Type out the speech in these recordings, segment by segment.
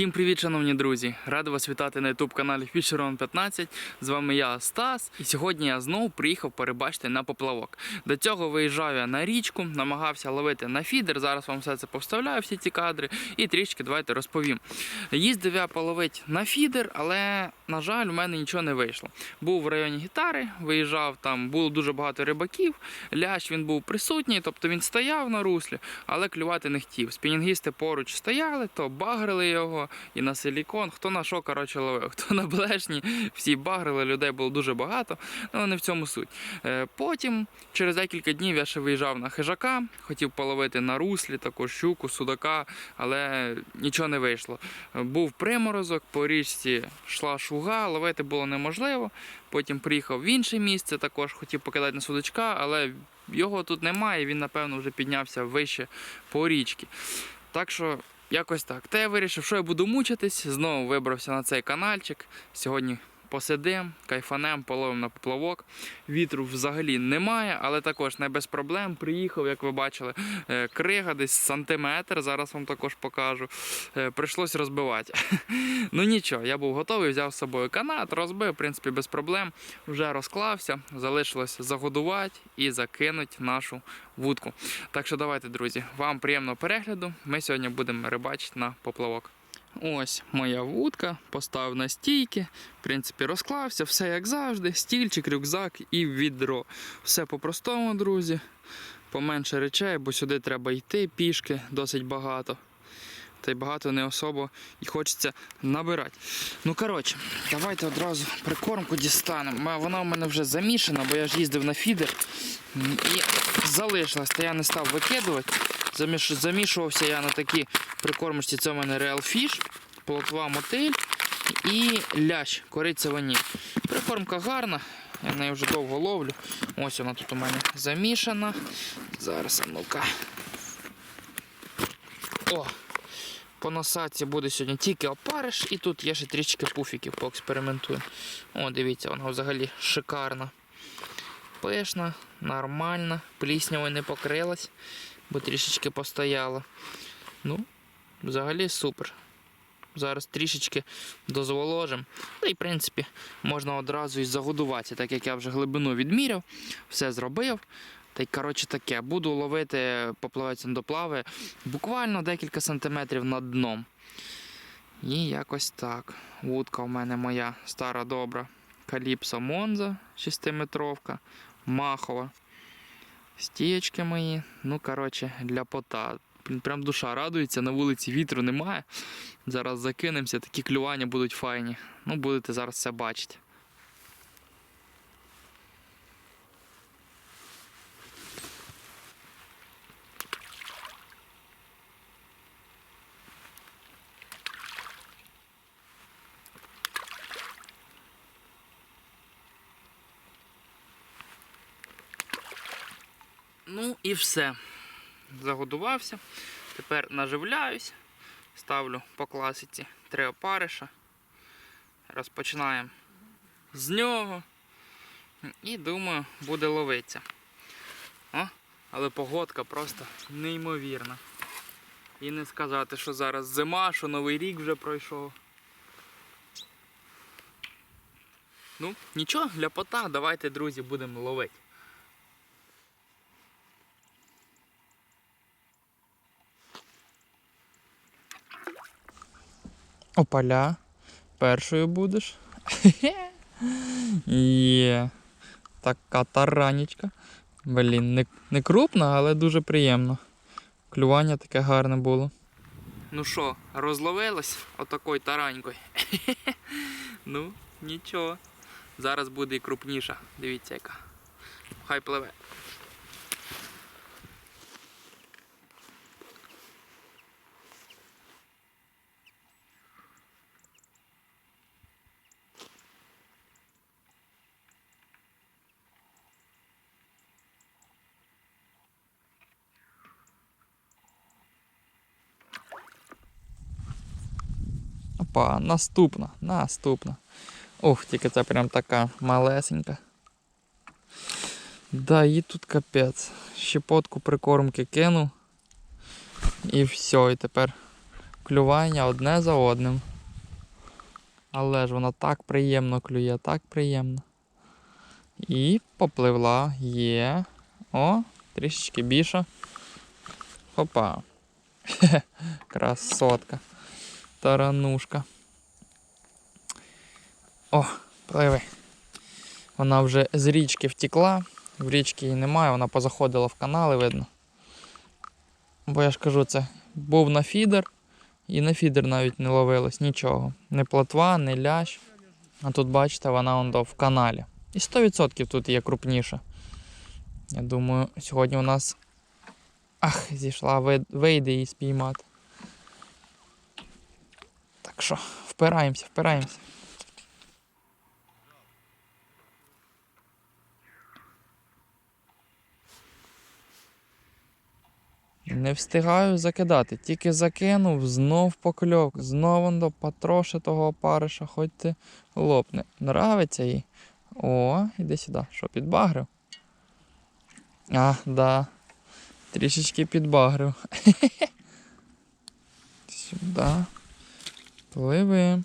Всім привіт, шановні друзі! Радий вас вітати на youtube каналі Fisheron 15. З вами я Стас. І сьогодні я знову приїхав перебачити на поплавок. До цього виїжджав я на річку, намагався ловити на фідер. Зараз вам все це повставляю, всі ці кадри, і трішки давайте розповім. Їздив я половити на фідер, але, на жаль, у мене нічого не вийшло. Був в районі гітари, виїжджав там, було дуже багато рибаків. Лящ він був присутній, тобто він стояв на руслі, але клювати не хотів. Спінінгісти поруч стояли, то багрили його і на силікон. Хто на що, коротше, ловив, хто на блешні, всі багрили, людей було дуже багато, але не в цьому суть. Е, Потім, через декілька днів, я ще виїжджав на хижака, хотів половити на руслі, також щуку, судака, але нічого не вийшло. Е, Був приморозок, по річці йшла шуга, ловити було неможливо. Потім приїхав в інше місце, також хотів покидати на судачка, але його тут немає, він, напевно, вже піднявся вище по річці. Так що якось так. Та я вирішив, що я буду мучитись. Знову вибрався на цей каналчик. Сьогодні посидим, кайфанем, половим на поплавок. Вітру взагалі немає, але також не без проблем. Приїхав, як ви бачили, е, крига десь сантиметр. Зараз вам також покажу. Е, Прийшлось розбивати. Ну нічого, я був готовий, взяв з собою канат, розбив, в принципі, без проблем. Вже розклався, залишилось загодувати і закинути нашу вудку. Так що давайте, друзі, вам приємного перегляду. Ми сьогодні будемо рибачити на поплавок. Ось моя вудка, поставив на стійки, в принципі, розклався, все як завжди, стільчик, рюкзак і відро. Все по-простому, друзі. Поменше речей, бо сюди треба йти пішки досить багато. Та й багато не особо і хочеться набирати. Ну, коротше, давайте одразу прикормку дістанемо. Вона у мене вже замішана, бо я ж їздив на фідер і залишилась, та я не став викидувати. Заміш... Замішувався я на такі прикормочці. Це у мене Real Fish, плотва мотиль і лящ, кориця ваніль. Прикормка гарна, я нею вже довго ловлю. Ось вона тут у мене замішана. Зараз, ну-ка. О! По носаці буде сьогодні тільки опариш, і тут є ще трішки пуфіків, поекспериментуємо. О, дивіться, вона взагалі шикарна. Пишна, нормальна, пліснявою не покрилась, бо трішечки постояла. Ну, взагалі супер. Зараз трішечки дозволожимо. Та й, в принципі, можна одразу і загодуватися, так як я вже глибину відміряв, все зробив. Та й коротше таке, буду ловити поплавець доплави буквально декілька сантиметрів над дном. І якось так. Вудка у мене моя стара добра. Каліпсо Монза 6-метровка, махова. Стієчки мої. Ну, коротше, для пота. Прям душа радується, на вулиці вітру немає. Зараз закинемося, такі клювання будуть файні. Ну, будете зараз все бачити. Ну і все. Загодувався. Тепер наживляюсь. Ставлю по класиці три опариша. Розпочинаємо з нього. І думаю, буде ловитися. О, але погодка просто неймовірна. І не сказати, що зараз зима, що Новий рік вже пройшов. Ну, нічого, для пота, давайте, друзі, будемо ловити. Опаля. Першою будеш. Є. Така таранічка. Блін, не, не крупна, але дуже приємно. Клювання таке гарне було. Ну що, розловилась отакою таранькою? ну, нічого. Зараз буде і крупніша. Дивіться яка. Хай пливе. Опа, наступна, наступна. Ух, тільки це прям така малесенька. Да, її тут капець. щепотку прикормки кинув. І все, і тепер клювання одне за одним. Але ж вона так приємно клює, так приємно. І попливла, є. О, трішечки більше. Опа. Красотка. Таранушка. О, пливи. Вона вже з річки втекла. В річки її немає, вона позаходила в канали, видно. Бо я ж кажу, це був на фідер, і на фідер навіть не ловилось нічого. Ні плотва, ні лящ. А тут, бачите, вона он в каналі. І 100% тут є крупніша. Я думаю, сьогодні у нас. Ах, зійшла, вийде її спіймати. Так що, впираємося, впираємося. Не встигаю закидати, тільки закинув, знов покльок, знов до потроши того опариша, хоч ти лопне. Нравиться їй. О, іди сюди. Що, підбагрив? А, да. Трішечки підбагрив. Сюди. Пливи.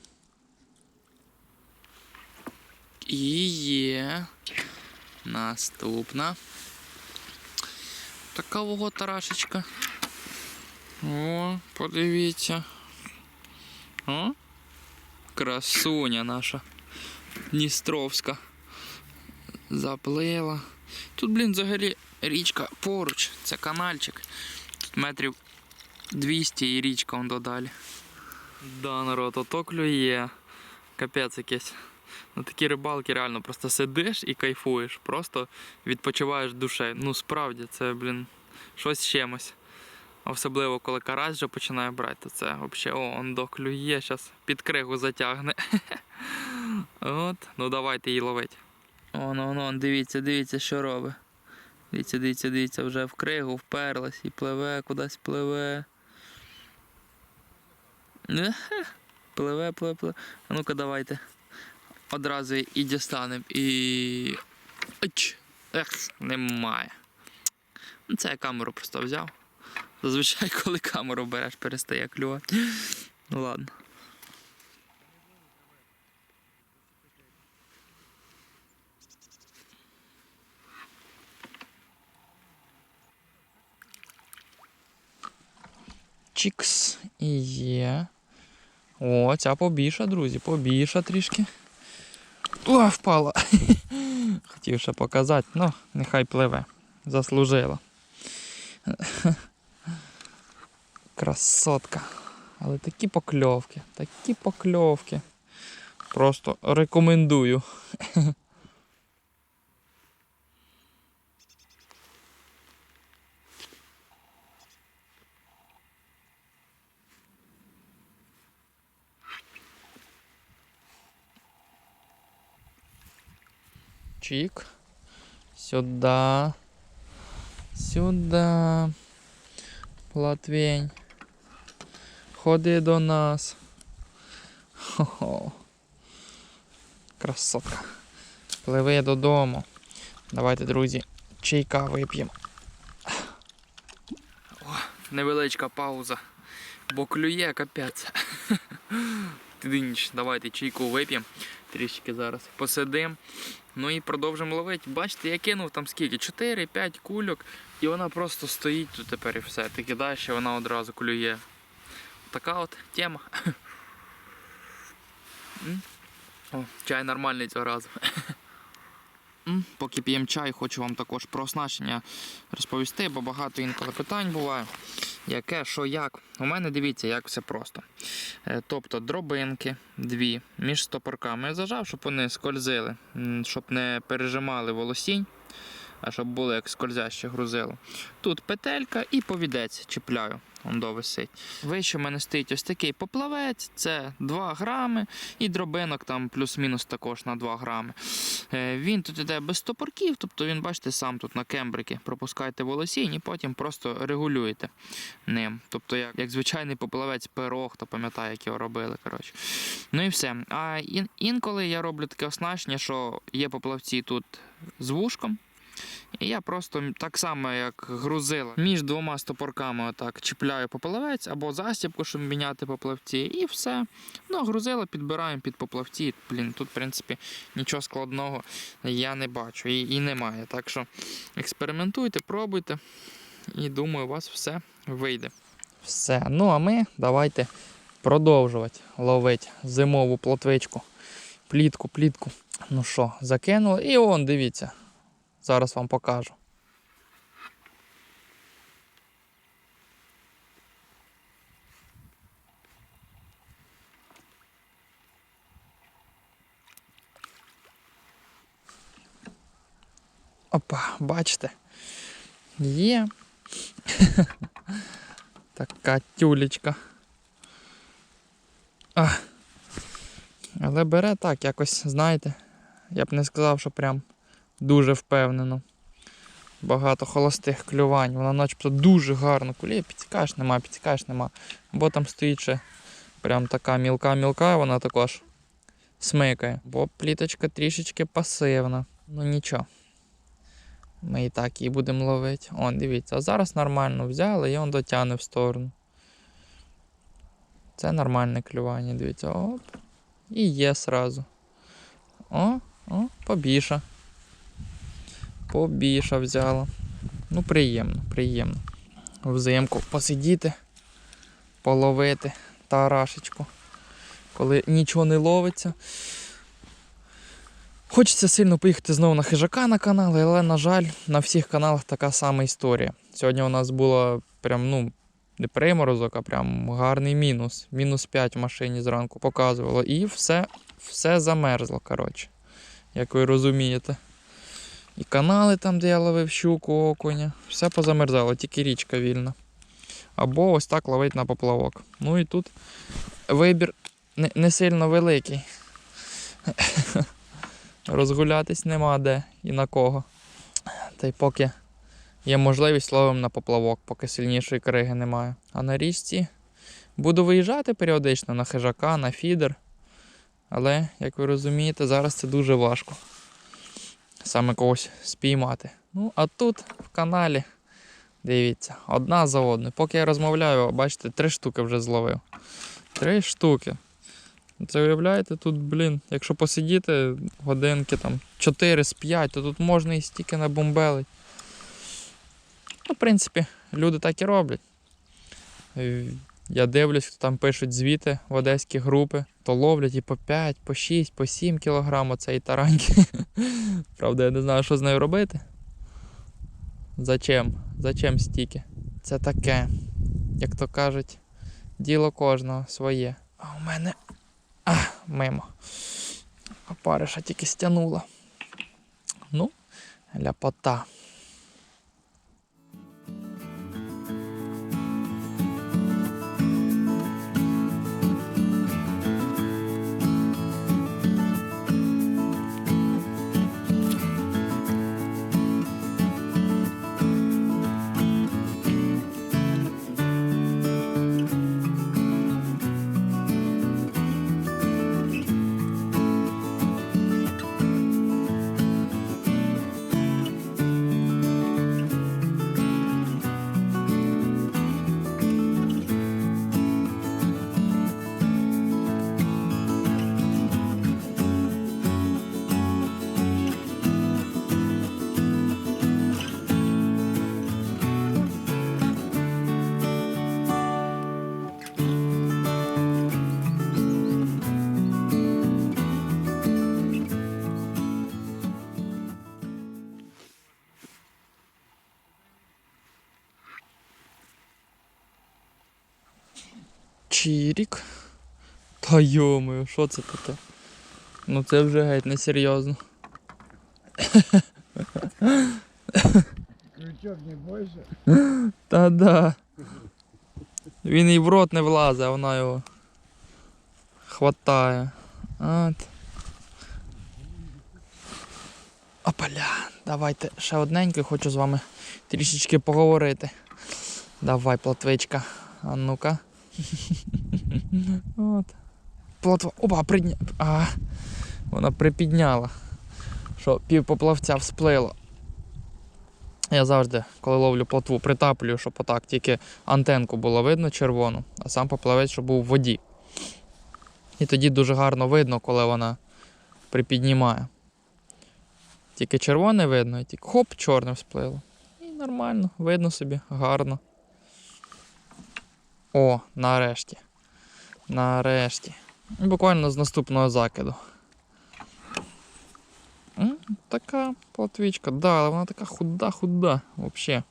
І є. Наступна. Така вого тарашечка. О, подивіться. О, красуня наша. Дністровська. Заплила. Тут, блін, взагалі річка поруч. Це канальчик. Тут метрів 200 і річка он додалі. Да, народ, ото клює. Капець якийсь. На такі рибалки реально просто сидиш і кайфуєш. Просто відпочиваєш душею. Ну справді, це, блін, щось чимось. Особливо, коли карась вже починає брати, то це взагалі, о, он доклює, зараз під кригу затягне. От, ну давайте її ловить. Он, он, он, дивіться, дивіться, що робить. Дивіться, дивіться, дивіться, вже в кригу вперлась і пливе, кудись пливе. Пливе, пливе, пливе. А ну-ка давайте. Одразу і дістанемо і. Оч! Ех, немає. Ну, Це я камеру просто взяв. Зазвичай, коли камеру береш, перестає клювати. Ну ладно. Чікс і є. О, ця побільша, друзі, побільша трішки. О, впала. Хотів ще показати, ну, нехай пливе. Заслужила. Красотка. Але такі покльовки, такі покльовки. Просто рекомендую. Чик. Сюда. Сюда. Платвень. Ходи до нас. Хо-хо. Красотка. Пливи додому. Давайте, друзі, чайка вип'ємо. Невеличка пауза. Бо клює капець. Тидинч, давайте чайку вип'ємо. Трішки зараз посидим. Ну і продовжимо ловити. Бачите, я кинув там скільки? 4-5 кульок, і вона просто стоїть тут тепер і все. Ти кидаєш, і вона одразу кулює. Така от тема. О, чай нормальний цього разу. Поки п'ємо чай, хочу вам також про оснащення розповісти, бо багато інколи питань буває. Яке, що, як. У мене дивіться, як все просто. Е, Тобто дробинки дві між стопорками я зажав, щоб вони скользили, щоб не пережимали волосінь, а щоб було як скользяще грузило. Тут петелька і повідець чіпляю. Он висить. Вище в мене стоїть ось такий поплавець, це 2 грами, і дробинок там плюс-мінус також на 2 грами. Е, Він тут іде без стопорків, тобто він, бачите, сам тут на кембрики пропускаєте волосінь і потім просто регулюєте ним. Тобто, як, як звичайний поплавець пирог, хто пам'ятає, як його робили. Коротше. Ну і все. А ін, інколи я роблю таке оснащення, що є поплавці тут з вушком. І я просто так само, як грузила, між двома стопорками отак чіпляю поплавець або застібку, щоб міняти поплавці, і все. Ну, а грузило підбираємо під поплавці. Блін, тут, в принципі, нічого складного я не бачу і, і немає. Так що експериментуйте, пробуйте, і думаю, у вас все вийде. Все. Ну а ми давайте продовжувати ловити зимову плотвичку. Плітку, плітку. Ну що, закинули. І он, дивіться. Зараз вам покажу. Опа, бачите? Є. така тюлечка. А. Але бере так, якось, знаєте, я б не сказав, що прям дуже впевнено. Багато холостих клювань. Вона начебто дуже гарно куліє, підтікаєш, нема, підтікаєш, нема. Бо там стоїть ще прям така мілка-мілка, вона також смикає. Бо пліточка трішечки пасивна. Ну нічого. Ми і так її будемо ловити. Он, дивіться, а зараз нормально взяли і он дотягне в сторону. Це нормальне клювання, дивіться. Оп. І є сразу. О, о, побіша. Побіша взяла. Ну, приємно, приємно. Взимку посидіти, половити тарашечку. Коли нічого не ловиться. Хочеться сильно поїхати знову на хижака на канал, але, на жаль, на всіх каналах така сама історія. Сьогодні у нас було прям, ну, не приморозок, а прям гарний мінус. Мінус 5 в машині зранку показувало. І все, все замерзло, коротше. Як ви розумієте. І канали там, де я ловив щуку, окуня, все позамерзало, тільки річка вільна. Або ось так ловить на поплавок. Ну і тут вибір не, не сильно великий. Розгулятись нема де і на кого. Та й поки є можливість ловимо на поплавок, поки сильнішої криги немає. А на річці буду виїжджати періодично на хижака, на фідер. Але, як ви розумієте, зараз це дуже важко. Саме когось спіймати. Ну, а тут в каналі, дивіться, одна за одною. Поки я розмовляю, бачите, три штуки вже зловив. Три штуки. Це уявляєте, тут, блін, якщо посидіти годинки там 4 з 5, то тут можна і стільки набомбелить. Ну, в принципі, люди так і роблять. Я дивлюсь, хто там пишуть звіти в одеські групи, то ловлять і по 5, по 6, по 7 кілограм оцеї тараньки. Правда, я не знаю, що з нею робити. Зачем? Зачем стільки? Це таке, як то кажуть, діло кожного своє. А у мене а, мимо. Опариша тільки стягнула. Ну, ляпота. Чірік. Та йомою, що це таке? Ну це вже геть несерйозно. Крючок не бойся. Та да. Він і в рот не влазить, а вона його хватає. От. Опаля, давайте ще одненько, хочу з вами трішечки поговорити. Давай, платвичка. А ну-ка. От. Плотва. Опа, придня. А, вона припідняла. Що пів поплавця всплило. Я завжди, коли ловлю плотву, притаплюю, щоб отак тільки антенку було видно червону, а сам поплавець, щоб був в воді. І тоді дуже гарно видно, коли вона припіднімає. Тільки червоне видно, і тільки хоп, чорне всплило. І нормально, видно собі, гарно. О, нарешті. Нарешті. Буквально з наступного закиду. Така платвічка, да, але вона така худа-худа взагалі.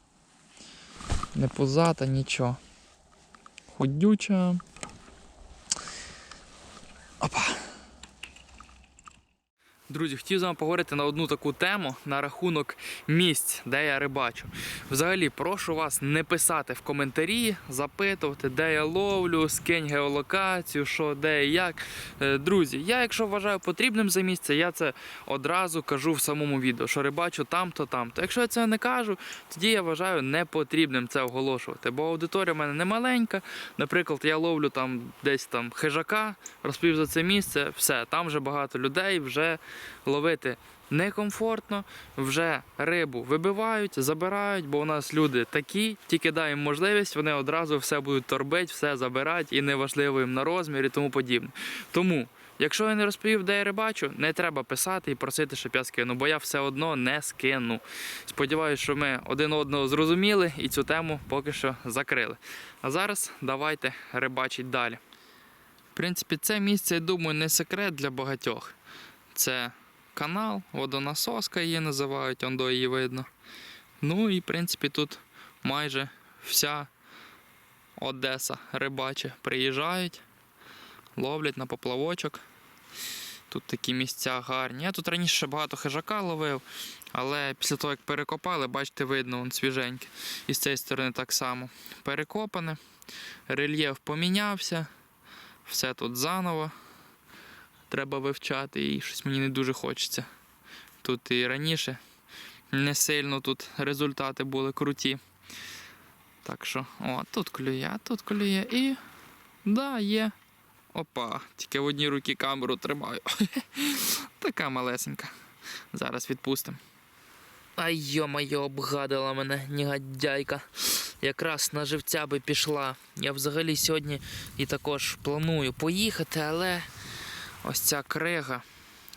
Не пузата, нічого. Худюча. Друзі, хотів з вами поговорити на одну таку тему на рахунок місць, де я рибачу. Взагалі, прошу вас не писати в коментарі, запитувати, де я ловлю, скинь геолокацію, що, де і як. Е, Друзі, я, якщо вважаю потрібним за місце, я це одразу кажу в самому відео, що рибачу там-то, там-то. Якщо я це не кажу, тоді я вважаю непотрібним це оголошувати. Бо аудиторія в мене не маленька. Наприклад, я ловлю там десь там хижака, розповів за це місце, все, там вже багато людей, вже ловити некомфортно, вже рибу вибивають, забирають, бо у нас люди такі, тільки їм можливість, вони одразу все будуть торбити, все забирати і неважливо їм на розмір і тому подібне. Тому. Якщо я не розповів, де я рибачу, не треба писати і просити, щоб я скину, бо я все одно не скину. Сподіваюсь, що ми один одного зрозуміли і цю тему поки що закрили. А зараз давайте рибачить далі. В принципі, це місце, я думаю, не секрет для багатьох. Це канал, водонасоска її називають, ондо її видно. Ну і в принципі тут майже вся Одеса рибачі приїжджають, ловлять на поплавочок. Тут такі місця гарні. Я тут раніше багато хижака ловив, але після того, як перекопали, бачите, видно, он свіженьке. І з цієї сторони так само. Перекопане, рельєф помінявся, все тут заново треба вивчати, і щось мені не дуже хочеться. Тут і раніше не сильно тут результати були круті. Так що, о, тут клює, тут клює і. Да, є. Опа, тільки в одній руці камеру тримаю. така малесенька. Зараз відпустимо. Ай йо-моє, обгадила мене негодяйка. Якраз на живця би пішла. Я взагалі сьогодні і також планую поїхати, але ось ця крига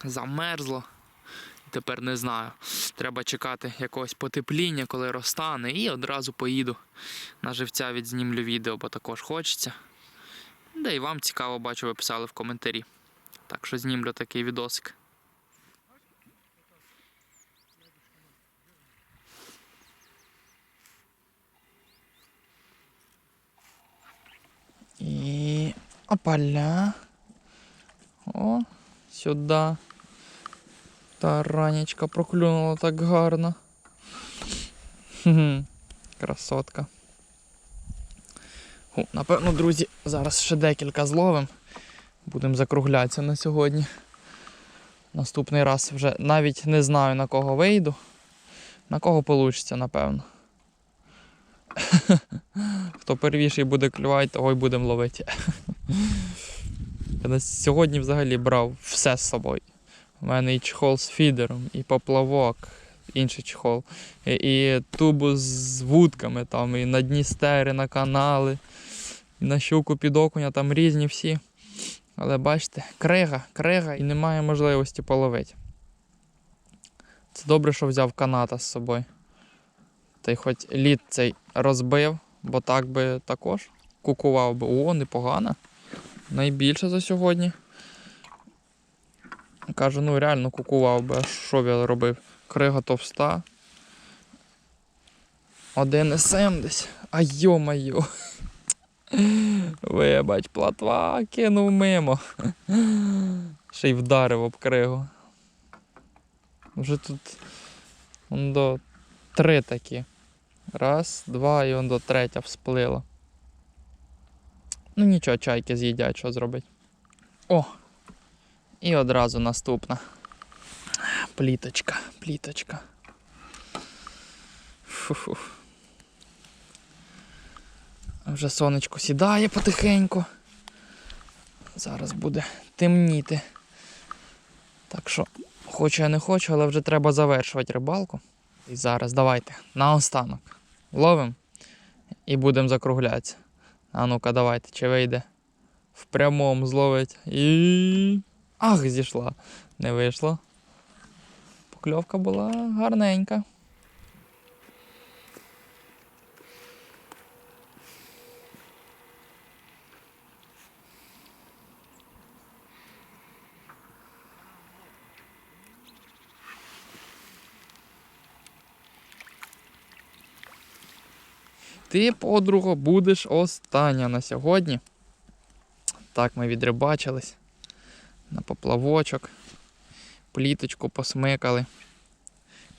замерзла. Тепер не знаю. Треба чекати якогось потепління, коли розтане, і одразу поїду на живця відзнімлю відео, бо також хочеться. Да і вам цікаво, бачу, ви писали в коментарі. Так що знімлю такий відосик. І опаля. О, сюди. Таранечка проклюнула так гарно. Красотка. Ху, напевно, друзі, зараз ще декілька зловим. Будемо закруглятися на сьогодні. Наступний раз вже навіть не знаю на кого вийду. На кого вийде, напевно. Хто первіший буде клювати, того й будемо ловити. Я на сьогодні взагалі брав все з собою. У мене і чехол з фідером, і поплавок, інший чехол, і, і тубу з вудками, там, і на Дністери, на канали, і на щуку під окуня, там різні всі. Але бачите, крига, крига і немає можливості половити. Це добре, що взяв каната з собою. Та й хоч лід цей розбив, бо так би також кукував би. О, непогано. Найбільше за сьогодні. Кажу, ну реально кукував би, а що б я робив? Крига товста. 1,7 десь. А йо-майо. Вибач, платва кинув мимо. Ще й вдарив об кригу. Вже тут до три такі. Раз, два і он до третя всплила. Ну нічого, чайки з'їдять, що зробить. О! І одразу наступна. Пліточка, пліточка. Фу-фу. Вже сонечко сідає потихеньку. Зараз буде темніти. Так що, хочу я не хочу, але вже треба завершувати рибалку. І зараз давайте наостанок ловимо і будемо закруглятися. А ну-ка, давайте, чи вийде в прямому зловить. І. Ах, зійшла. Не вийшло. Покльовка була гарненька. Ти, подруга, будеш остання на сьогодні. Так, ми відрибачились на поплавочок, пліточку посмикали,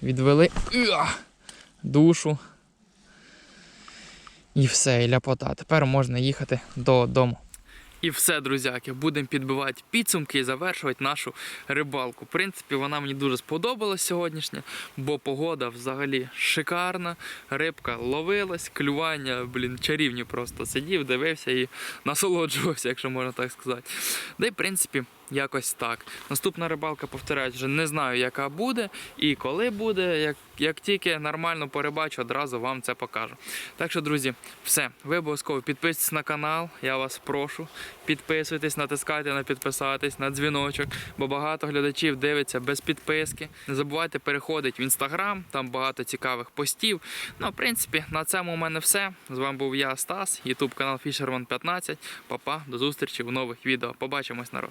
відвели душу. І все, і ляпота. Тепер можна їхати додому. І все, друзяки, будемо підбивати підсумки і завершувати нашу рибалку. В принципі, вона мені дуже сподобалась сьогоднішня, бо погода взагалі шикарна. Рибка ловилась, клювання, блін, чарівні просто сидів, дивився і насолоджувався, якщо можна так сказати. Да і в принципі. Якось так. Наступна рибалка, повторяють, вже не знаю, яка буде і коли буде. Як, як тільки нормально порибачу, одразу вам це покажу. Так що, друзі, все. Ви обов'язково підписуйтесь на канал, я вас прошу. Підписуйтесь, натискайте на підписатись, на дзвіночок, бо багато глядачів дивиться без підписки. Не забувайте переходити в інстаграм, там багато цікавих постів. Ну, в принципі, на цьому у мене все. З вами був я, Стас, ютуб канал Fisherman 15. Папа, до зустрічі в нових відео. Побачимось, народ.